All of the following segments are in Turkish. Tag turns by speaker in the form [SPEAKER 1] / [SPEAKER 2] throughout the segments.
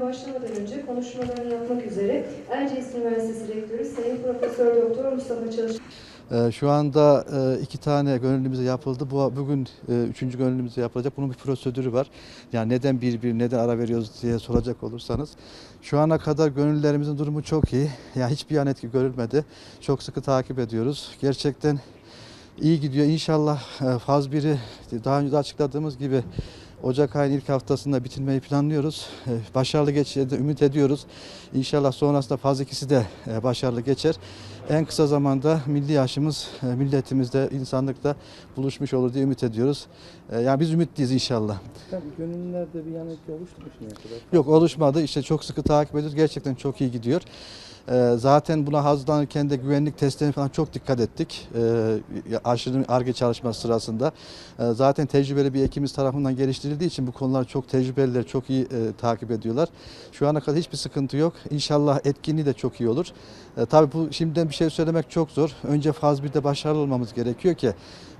[SPEAKER 1] başlamadan önce konuşmalarını yapmak üzere Erciyes Üniversitesi Rektörü Sayın Profesör Doktor Mustafa Çalış
[SPEAKER 2] Ee, Şu anda e, iki tane gönüllümüze yapıldı. Bu bugün e, üçüncü gönüllümüze yapılacak. Bunun bir prosedürü var. Yani neden bir bir neden ara veriyoruz diye soracak olursanız. Şu ana kadar gönüllülerimizin durumu çok iyi. Yani hiçbir yan etki görülmedi. Çok sıkı takip ediyoruz. Gerçekten iyi gidiyor. İnşallah e, faz 1'i daha önce de açıkladığımız gibi Ocak ayının ilk haftasında bitirmeyi planlıyoruz. E, Başarılı geçeceğini ümit ediyoruz. İnşallah sonrasında faz 2'si de e, başarılı geçer. En kısa zamanda milli yaşımız e, milletimizde, insanlıkta buluşmuş olur diye ümit ediyoruz. Yani biz ümitliyiz inşallah.
[SPEAKER 3] Tabii gönüllülerde bir yan etki oluştu mu şimdiye kadar?
[SPEAKER 2] Yok oluşmadı. İşte çok sıkı takip ediyoruz. Gerçekten çok iyi gidiyor. Ee, zaten buna hazırlanırken de güvenlik testlerine falan çok dikkat ettik. Ee, aşırı ARGE çalışması sırasında. Ee, zaten tecrübeli bir ekibimiz tarafından geliştirildiği için bu konular çok tecrübeliler, çok iyi e, takip ediyorlar. Şu ana kadar hiçbir sıkıntı yok. İnşallah etkinliği de çok iyi olur. Tabii bu şimdiden bir şey söylemek çok zor. Önce faz 1'de başarılı olmamız gerekiyor ki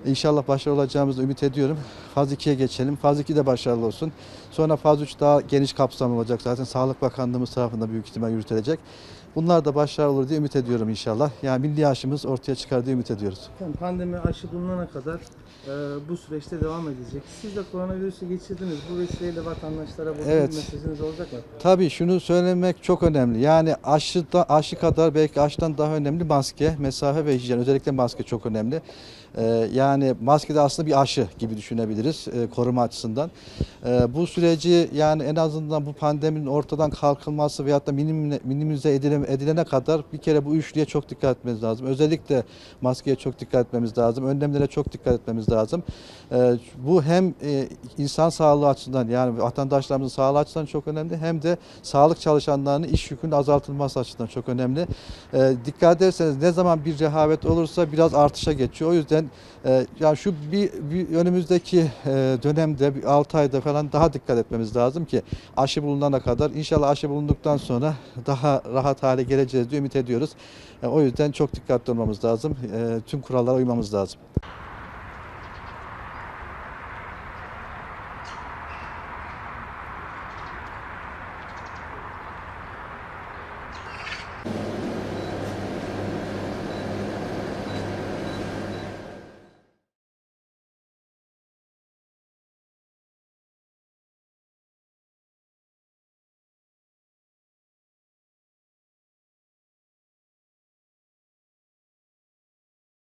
[SPEAKER 2] İnşallah başarılı olacağımızı ümit ediyorum. Faz 2'ye geçelim. Faz 2 de başarılı olsun. Sonra faz 3 daha geniş kapsamlı olacak. Zaten Sağlık Bakanlığımız tarafından büyük ihtimal yürütülecek. Bunlar da başarılı olur diye ümit ediyorum inşallah. Yani milli aşımız ortaya çıkar diye ümit ediyoruz.
[SPEAKER 3] Efendim, pandemi aşı bulunana kadar e, bu süreçte devam edecek. Siz de koronavirüsü geçirdiniz. Bu vesileyle vatandaşlara bu
[SPEAKER 2] Evet.
[SPEAKER 3] mesajınız olacak mı?
[SPEAKER 2] Tabii şunu söylemek çok önemli. Yani aşıda, aşı kadar belki aşıdan daha önemli maske, mesafe ve hijyen. Özellikle maske çok önemli. Ee, yani maske de aslında bir aşı gibi düşünebiliriz e, koruma açısından. Ee, bu süreci yani en azından bu pandeminin ortadan kalkılması veyahut da minim, minimize edile- edilene kadar bir kere bu üçlüye çok dikkat etmemiz lazım. Özellikle maskeye çok dikkat etmemiz lazım. Önlemlere çok dikkat etmemiz lazım. Ee, bu hem e, insan sağlığı açısından yani vatandaşlarımızın sağlığı açısından çok önemli hem de sağlık çalışanlarının iş yükünün azaltılması açısından çok önemli. Ee, dikkat ederseniz ne zaman bir rehavet olursa biraz artışa geçiyor. O yüzden e, yani şu bir, bir önümüzdeki e, dönemde bir 6 ayda falan daha dikkat etmemiz lazım ki aşı bulunana kadar inşallah aşı bulunduktan sonra daha rahat hale geleceğiz diye ümit ediyoruz. E, o yüzden çok dikkatli olmamız lazım. E, tüm kurallara uymamız lazım.